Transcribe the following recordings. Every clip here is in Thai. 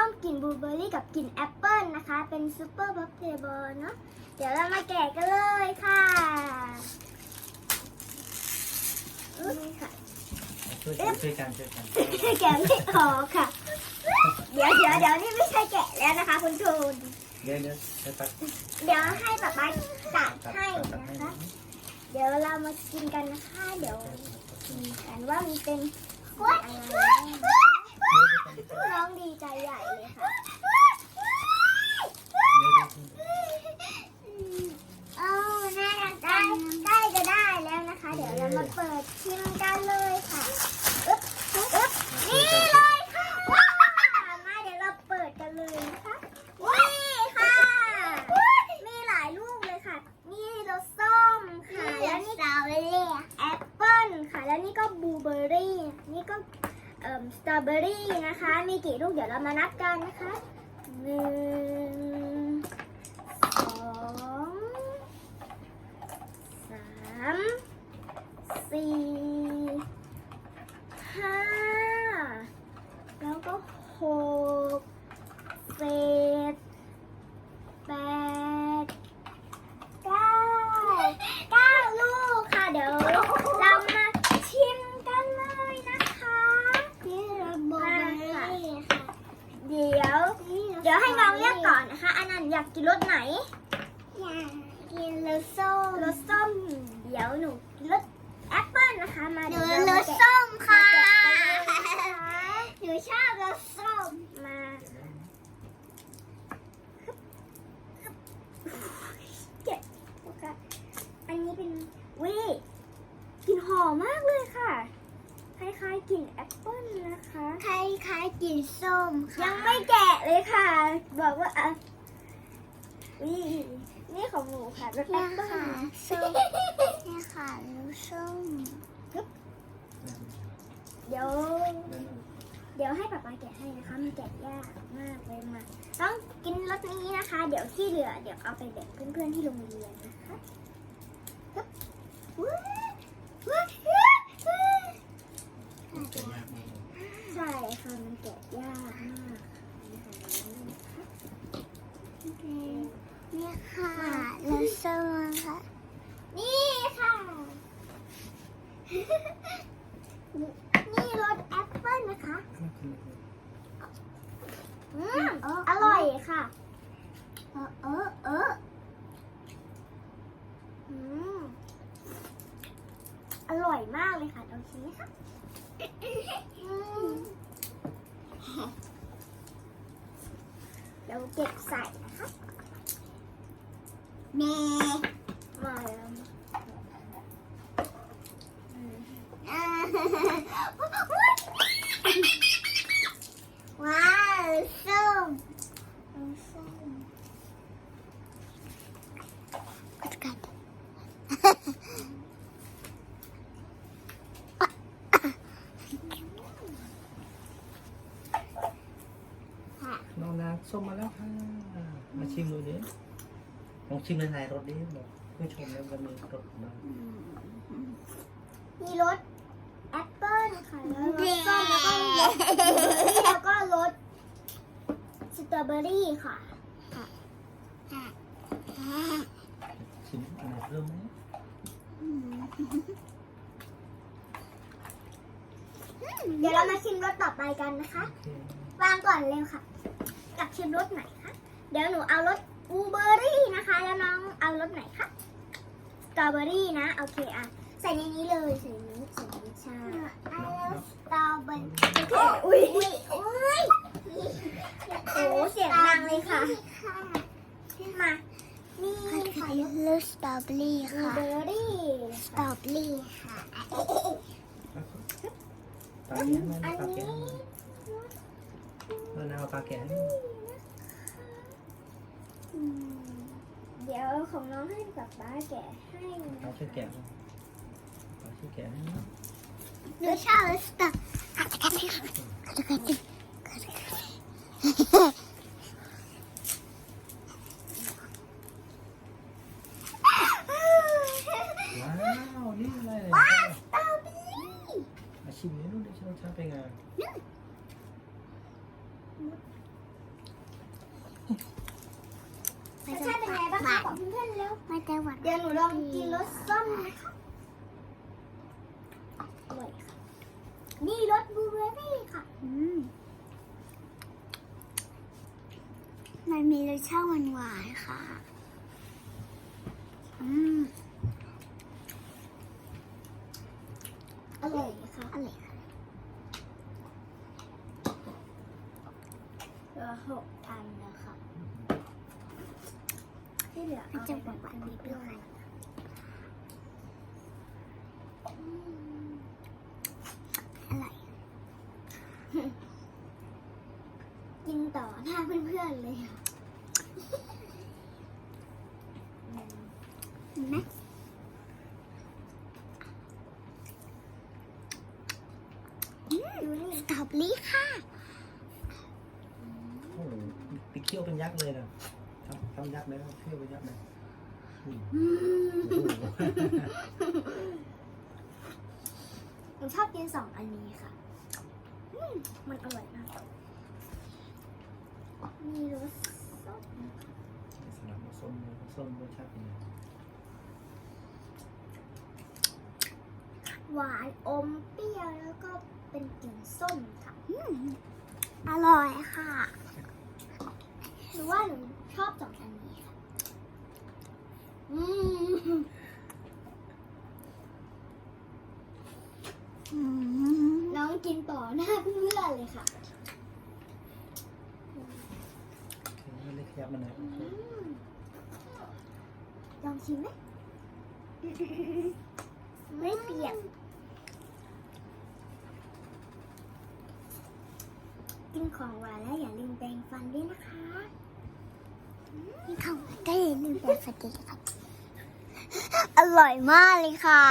ส้มกลิ่นบลูเบอร์รี่กับกลิ่นแอปเปิลนะคะ เป็นซูเปอร์บัฟเฟบอลเนาะเดี๋ยวเรามาแกะกันเลยค่ะนี่ค่ะ ช่วยกันช่วยกันช่วยกันแกะไม่ออกค่ะ เดี๋ยวเดี๋ยวเดี๋ยวนี่ไม่ใช่แกะแล้วนะคะ คุณทูนเดี๋ยวเดี๋ยวจะตัดเดี๋ยวให้ป๊าป๊าตัดตัดให้ตัดนะให้คะ เดี๋ยวเรามากินกันนะคะ เดี๋ยวกินกันว่ามันเป็นอะไร น้องดีใจใหญ่เลยค่ะโอ้น่ารักได้ได้จะได้แล้วนะคะ เดี๋ยวเรามาเปิดชิมกันเลยค่ะอึ๊บอึ๊บนี่เลยค่ะว้าวมาเดี๋ยวเราเปิดกันเลยนะคะนี่ค่ะมีหลายลูกเลยค่ะ นี่รสส้มค่ะ แล้วนี่สตรอเบอรี่แอปเปิ้ลค่ะ แล้วนี่ก็บลูเบอร์รี่ นี่ก็เอ่อสตรอเบอรี่ นะคะ มีกี่ลูกเดี๋ยวเรามานับกันนะคะหนึ่งสองสามสี่ห้าแล้วก็หกเจ็ดแปดเก้าเก้าลูกค่ะ เดี๋ยวเรามาชิมกันเลยนะคะนี่ระเบิดค่ะ เดี๋ยว เดี๋ยวให้น้องเลือกก่อนนะคะ อันนั้นอยากกินรสไหน อยากกินรสส้มรสส้ม เดี๋ยวหนูกินรสแอปเปิ้ลนะคะ มาหนูเดี๋ยวรเราสแกะส้มค่ะมาแกะกันเลยนะคะหนูชอบรสส้มมาเก็บนะคะอันนี้เป็นวิกลิ่นหอมมากเลยค่ะ คล้ายๆกลิ่นแอปเปิ้ลนะคะ คล้ายๆกลิ่นส้มค่ะ ยังไม่แกะเลยค่ะ บอกว่าอะ นี่นี่ของหนูค่ะแอเนี่ยปเปิ้ลค่ะส้มนี่ค่ะรสส้มเดี๋ยวเดี๋ยวให้ป๊าป๊าแกะให้นะคะ มันแกะยากมากเลยมาต้องกินรสนี้นะคะ เดี๋ยวที่เหลือ เดี๋ยวเอาไปแบ่งเพื่อนๆที่โรงเรียนนะคะว้าวว้าวว้าวว้าว จะยากไหม ใช่ค่ะ มันแกะยากมากนะคะนะคะ เนี่ยค่ะรสส้มค่ะ นี่ค่ะ นี่รสแอปเปิ้ลนะคะ อืมอร่อยค่ะ เออเออเออ อืมอร่อยมากเลยค่ะลองชิมไหมคะอืม เดี๋ยวเก็บใส่นะคะแม่มาแล้วอืมอ่าว้าวรสส้มรสส้มกัดกัด น้องนางส้ มมาแล้วค่ะ มาชิมดูดิลองชิมในไหนรสดิบอกผู้ชมแล้วมันมีรสของเรามีรสแอปเปิ้ลค่ะแล้วรสส้มแล้วก็รสแล้วก็รสสตรอเบอรี่ค่ะ ชิมอันไหนเพิ่มไหมเดี๋ยวเรามาชิมรสต่อไปกันนะคะโอเควางก่อนเร็วค่ะ อยากชิมรสไหนคะเดี๋ยวหนูเอารสบลูเบอร์รี่นะคะ แล้วน้องเอารสไหนคะสตรอเบอรี่นะโอเคอะใส่ในนี้เลยใส่ในนี้ใส่ในนี้ใช่เอาสตรอเบอรี่โอเคอุ้ยอุ้ยโอ้เสียงดังเลยค่ะค่ะมานี่ค่ะรสรสสตรอเบอรี่บลูค่ะเบอร์รี่สตรอเบอรี่ค่ะปลาแกะไหมอันปลาแกะนี้เออ นางเอาปลาแกะให้อืมเดี๋ยวของน้องให้กับป้าแกะให้นะปลาช่วยแกะปลาช่วยแกะให้หนูชอบรสสตรอกัดกัดกัดกัดกัดกัดว้าว รสชาติเป็นไงบ้างคะบอกเพื่อนๆแล้ว ไม่แต่หวานเดี๋ยวหนูลองกินรสส้มนะคะอร่อยค่ะ นี่รสบลูเบอร์รี่ค่ะ อืมมันมีรสชาติหวานๆค่ะ อืม อร่อย ที่เหลือมันเอาจะไปหวานหวานๆนิดเปนึรี้ยวงอืมอร่อยกินต่อหน้าเพื่อนๆเลยค่ะอืมเห็นไหมดูนี่สตรอเบอรี่ค่ะ โอ้โหติเคี้ยวเป็นยักษ์เลยนะ ทำทำยักเลยเคี้ยวเป็นยักเลยหนูชอบกินสองอันนี้ค่ะ มันอร่อยมาก มีรสส้มสลับส้มส้มรสชาติเป็นยังไงหวานอมเปรี้ยวแล้วก็เป็นกลิ่นส้มค่ะอร่อยค่ะหรือว่าหนู ชอบสองอันนี้ค่ะอืมอืมน้องกินต่อหน้าเพื่อนเลยค่ะเล็กขยับมันหน่อยอืมลองชิมไหมไม่เปียกกินของหวานแล้วอย่าลืมแปรงฟันด้วยนะคะนี่ เขาได้เลยลืมเป็นสเต็กค่ะอร่อยมากเลยค่ะ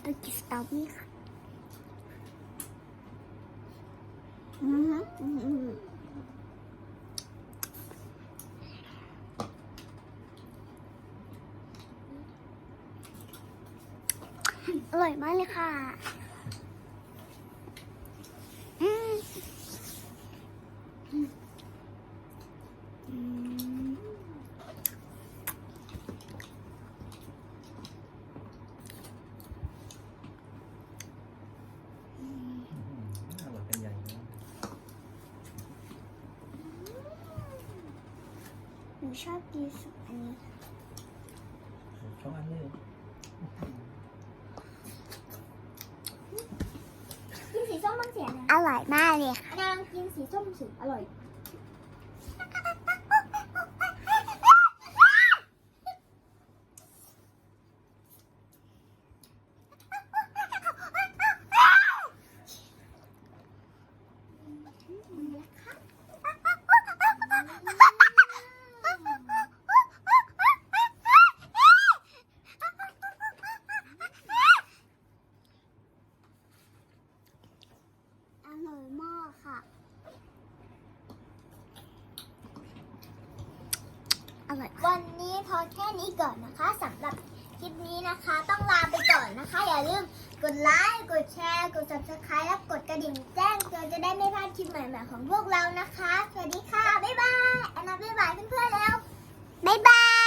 เอากินสตรอเบอรี่ค่ะ อือหืออือหืออร่อยมากเลยค่ะ อืมอืม อืมอร่อยเป็นใหญ่นะ ห นูชอบกินสุกอันนี้สองอันเลยกินสีส้มมันเสียนะอร่อยมากเลยค่ะ อันนั้นลองกินสีส้มสิอร่อย แค่นี้ก่อนนะคะสำหรับคลิปนี้นะคะ ต้องลาไปก่อนนะคะ อย่าลืมกดไลค์กดแชร์กด subscribe และกดกระดิ่งแจ้งเพื่อจะได้ไม่พลาดคลิปใหม่ๆของพวกเรานะคะ สวัสดีค่ะ บ๊ายบายแอนนาบ๊ายบายเพื่อนๆแล้ว บ๊ายบาย